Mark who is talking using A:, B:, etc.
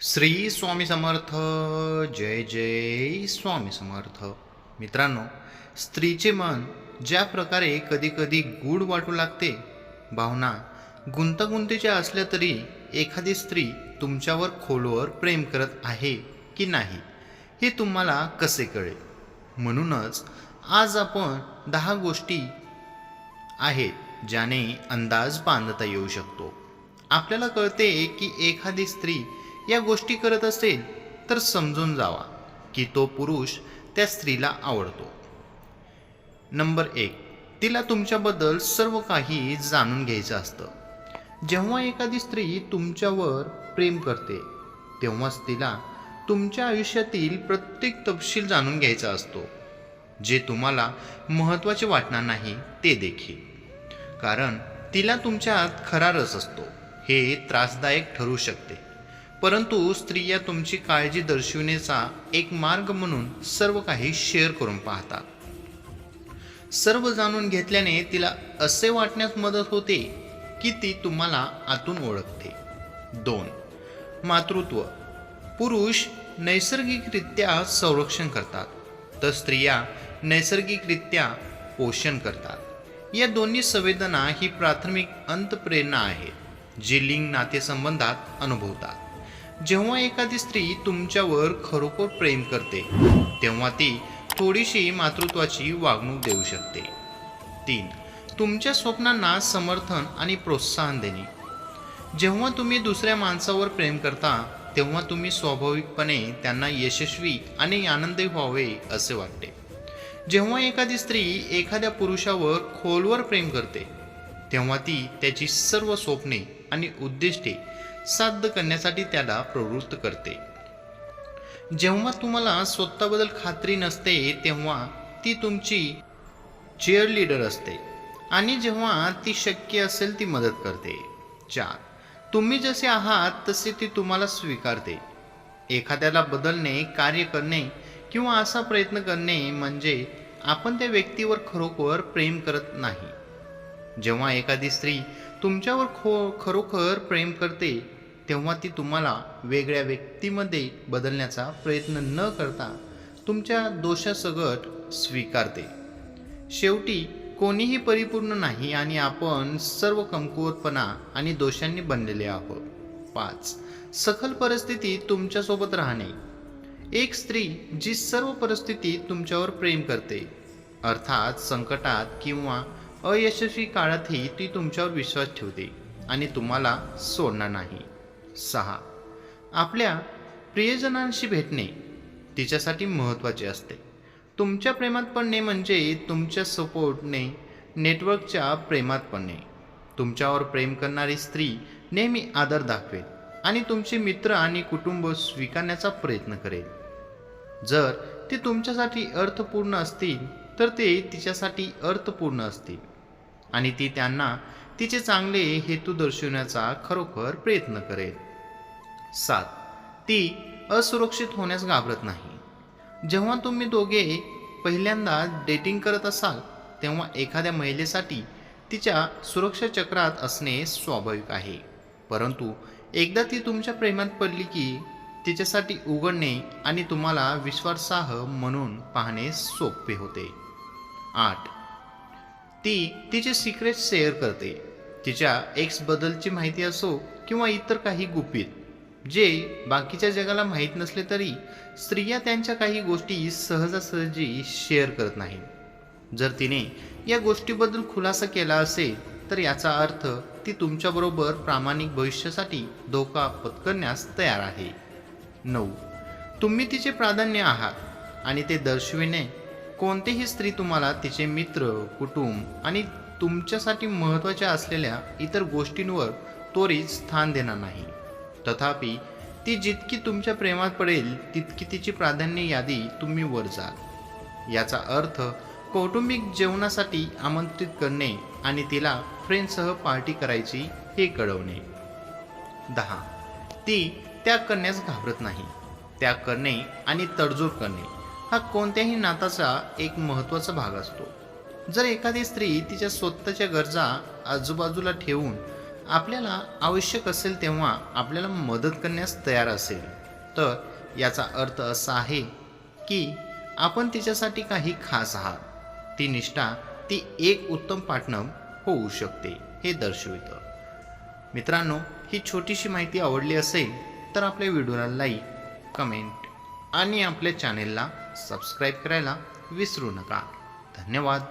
A: श्री स्वामी समर्थ जय जय स्वामी समर्थ. मित्रांनो स्त्रीचे मन ज्या प्रकारे कधीकधी गूढ वाटू लागते भावना गुंतागुंतीच्या असल्या तरी एखादी स्त्री तुमच्यावर खोलवर प्रेम करत आहे की नाही हे तुम्हाला कसे कळेल? म्हणूनच आज आपण दहा गोष्टी आहेत ज्याने अंदाज बांधता येऊ शकतो. आपल्याला कळते की एखादी स्त्री या गोष्टी करत असेल तर समजून जावा की तो पुरुष त्या स्त्रीला आवडतो. नंबर एक तिला तुमच्याबद्दल सर्व काही जाणून घ्यायचं असतं. जेव्हा एखादी स्त्री तुमच्यावर प्रेम करते तेव्हाच तिला तुमच्या आयुष्यातील प्रत्येक तपशील जाणून घ्यायचा असतो जे तुम्हाला महत्त्वाचे वाटणार नाही ते देखील. कारण तिला तुमच्यात खरा रस असतो हे त्रासदायक ठरू शकते. परंतु स्त्रिया तुमची काळजी दर्शविण्याचा एक मार्ग म्हणून सर्व काही शेअर करून पाहतात. सर्व जाणून घेतल्याने तिला असे वाटण्यास मदत होते की ती तुम्हाला आतून ओळखते. दोन मातृत्व. पुरुष नैसर्गिकरित्या संरक्षण करतात तर स्त्रिया नैसर्गिकरित्या पोषण करतात. या दोन्ही संवेदना ही प्राथमिक अंतप्रेरणा आहे जी लिंग नातेसंबंधात अनुभवतात. जेव्हा एखादी स्त्री तुमच्यावर खरोखर प्रेम करते तेव्हा ती थोडीशी मातृत्वाची वागणूक देऊ शकते. तीन तुमच्या स्वप्नांना समर्थन आणि प्रोत्साहन देणे. जेव्हा तुम्ही दुसऱ्या माणसावर प्रेम करता तेव्हा तुम्ही स्वाभाविकपणे त्यांना यशस्वी आणि आनंदी व्हावे असे वाटते. जेव्हा एखादी स्त्री एखाद्या पुरुषावर खोलवर प्रेम करते तेव्हा ती त्याची सर्व स्वप्ने आणि उद्दिष्टे साध्य करण्यासाठी त्याला प्रवृत्त करते. जेव्हा तुम्हाला स्वतःबद्दल खात्री नसते तेव्हा ती तुमची चेअर लीडर असते. आणि जेव्हा ती शक्य असेल ती मदत करते. चार तुम्ही जसे आहात तसे ती तुम्हाला स्वीकारते. एखाद्याला बदलणे कार्य करणे किंवा असा प्रयत्न करणे म्हणजे आपण त्या व्यक्तीवर खरोखर प्रेम करत नाही. जेव्हा एखादी स्त्री तुमच्यावर खो खरोखर प्रेम करते तेव्हा ती तुम्हाला वेगळ्या व्यक्तीमध्ये बदलण्याचा प्रयत्न न करता तुमच्या दोषासगट स्वीकारते. शेवटी कोणीही परिपूर्ण नाही आणि आपण सर्व कमकुवतपणा आणि दोषांनी बनलेले आहोत. पाच. सखल परिस्थितीत तुमच्यासोबत राहणे. एक स्त्री जी सर्व परिस्थितीत तुमच्यावर प्रेम करते अर्थात संकटात किंवा अयशस्वी काळातही ती तुमच्यावर विश्वास ठेवते आणि तुम्हाला सोडणार नाही. सहा. आपल्या प्रियजनांशी भेटणे तिच्यासाठी महत्त्वाचे असते. तुमच्या प्रेमात पडणे म्हणजे तुमच्या सपोर्टने नेटवर्कच्या प्रेमात पडणे. तुमच्यावर प्रेम करणारी स्त्री नेहमी आदर दाखवेल आणि तुमचे मित्र आणि कुटुंब स्वीकारण्याचा प्रयत्न करेल. जर ते तुमच्यासाठी अर्थपूर्ण असतील तर ते तिच्यासाठी अर्थपूर्ण असतील आणि ती त्यांना तिचे चांगले हेतू दर्शवण्याचा खरोखर प्रयत्न करेल. सात. ती असुरक्षित होण्यास घाबरत नाही. जेव्हा तुम्ही दोघे पहिल्यांदा डेटिंग करत असाल तेव्हा एखाद्या महिलेसाठी तिच्या सुरक्षा चक्रात असणे स्वाभाविक आहे. परंतु एकदा ती तुमच्या प्रेमात पडली की तिच्यासाठी उघडणे आणि तुम्हाला विश्वासार्ह म्हणून पाहणे सोपे होते. आठ. ती तिचे सिक्रेट शेअर करते. तिच्या एक्सबद्दलची माहिती असो किंवा इतर काही गुपित जे बाकीच्या जगाला माहीत नसले तरी स्त्रिया त्यांच्या काही गोष्टी सहजासहजी शेअर करत नाहीत. जर तिने या गोष्टीबद्दल खुलासा केला असेल तर याचा अर्थ ती तुमच्याबरोबर प्रामाणिक भविष्यासाठी धोका पत्करण्यास तयार आहे. नऊ. तुम्ही तिचे प्राधान्य आहात आणि ते दर्शविणे. कोणतीही स्त्री तुम्हाला तिचे मित्र कुटुंब आणि तुमच्यासाठी महत्त्वाच्या असलेल्या इतर गोष्टींवर त्वरित स्थान देणार नाही. तथापि ती जितकी तुमच्या प्रेमात पडेल तितकी तिची प्राधान्य यादी तुम्ही वर जाल याचा अर्थ कौटुंबिक जेवणासाठी आमंत्रित करणे आणि तिला फ्रेंडसह पार्टी करायची हे कळवणे. दहा. ती त्याग करण्यास घाबरत नाही. त्याग करणे आणि तडजोड करणे हा कोणत्याही नाताचा एक महत्त्वाचा भाग असतो. जर एखादी स्त्री तिच्या स्वतःच्या गरजा आजूबाजूला ठेवून आपल्याला आवश्यक असेल तेव्हा आपल्याला मदत करण्यास तयार असेल. तर याचा अर्थ असा आहे की आपण तिच्यासाठी काही खास आहात. ती निष्ठा ती एक उत्तम पार्टनर होऊ शकते हे दर्शवितं. मित्रांनो ही छोटीशी माहिती आवडली असेल तर आपल्या व्हिडिओला लाईक कमेंट आणि आपल्या चॅनेलला सबस्क्राईब करायला विसरू नका. धन्यवाद.